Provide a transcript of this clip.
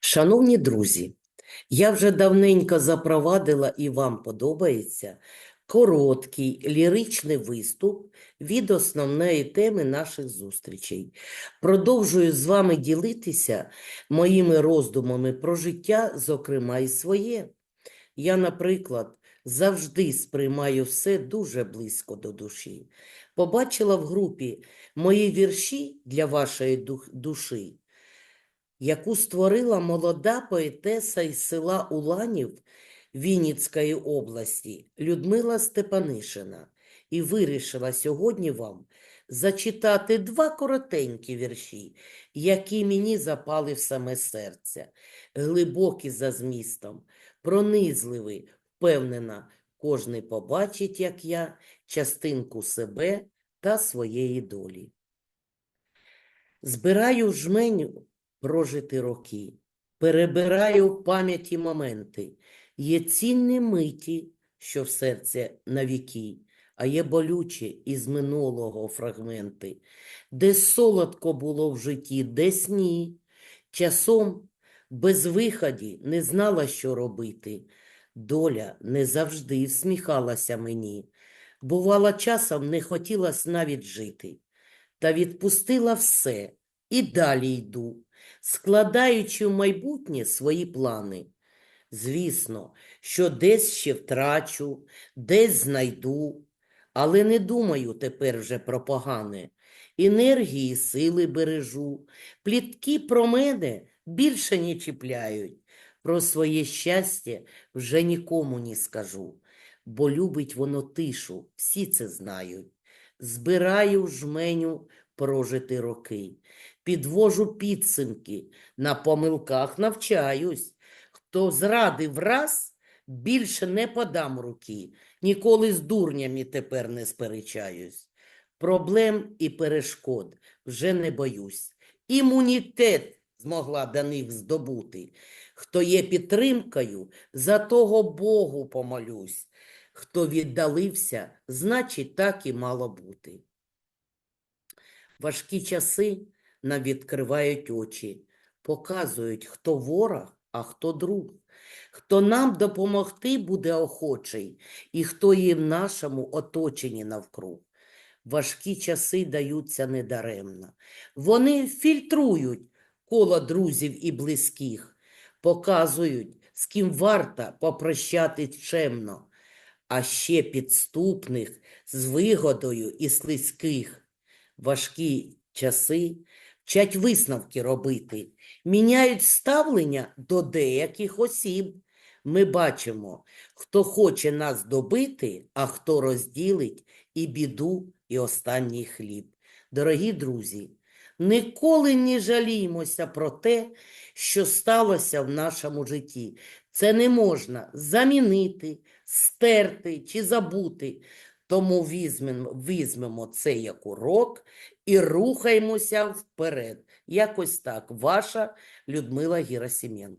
Шановні друзі, я вже давненько запровадила і вам подобається короткий ліричний виступ від основної теми наших зустрічей. Продовжую з вами ділитися моїми роздумами про життя, зокрема і своє. Я, наприклад, завжди сприймаю все дуже близько до душі. Побачила в групі мої вірші для вашої душі яку створила молода поетеса із села Уланів Вінницької області Людмила Степанишина, і вирішила сьогодні вам зачитати два коротенькі вірші, які мені запали в саме серце, глибокі за змістом, пронизливі, впевнена, кожний побачить, як я, частинку себе та своєї долі. Збираю жменю прожити роки, перебираю в пам'яті моменти. Є цінні миті, що в серці навіки, а є болючі із минулого фрагменти, де солодко було в житті, десь ні. Часом без виході не знала, що робити. Доля не завжди всміхалася мені. Бувало, часом не хотілося навіть жити. Та відпустила все і далі йду складаючи в майбутнє свої плани. Звісно, що десь ще втрачу, десь знайду, але не думаю тепер вже про погане. Енергії, сили бережу, плітки про мене більше не чіпляють. Про своє щастя вже нікому не скажу, бо любить воно тишу, всі це знають. Збираю жменю прожити роки підвожу підсумки, на помилках навчаюсь. Хто зрадив раз, більше не подам руки, ніколи з дурнями тепер не сперечаюсь. Проблем і перешкод вже не боюсь. Імунітет змогла до них здобути. Хто є підтримкою, за того Богу помолюсь. Хто віддалився, значить так і мало бути. Важкі часи нам відкривають очі, показують, хто ворог, а хто друг, хто нам допомогти буде охочий, і хто є в нашому оточенні навкруг. Важкі часи даються недаремно. Вони фільтрують коло друзів і близьких, показують, з ким варто попрощатись чемно, а ще підступних з вигодою і слизьких. Важкі часи вчать висновки робити, міняють ставлення до деяких осіб. Ми бачимо, хто хоче нас добити, а хто розділить і біду, і останній хліб. Дорогі друзі, ніколи не жаліймося про те, що сталося в нашому житті. Це не можна замінити, стерти чи забути. Тому візьмемо, візьмемо це як урок і рухаємося вперед. Якось так. Ваша Людмила Герасименко.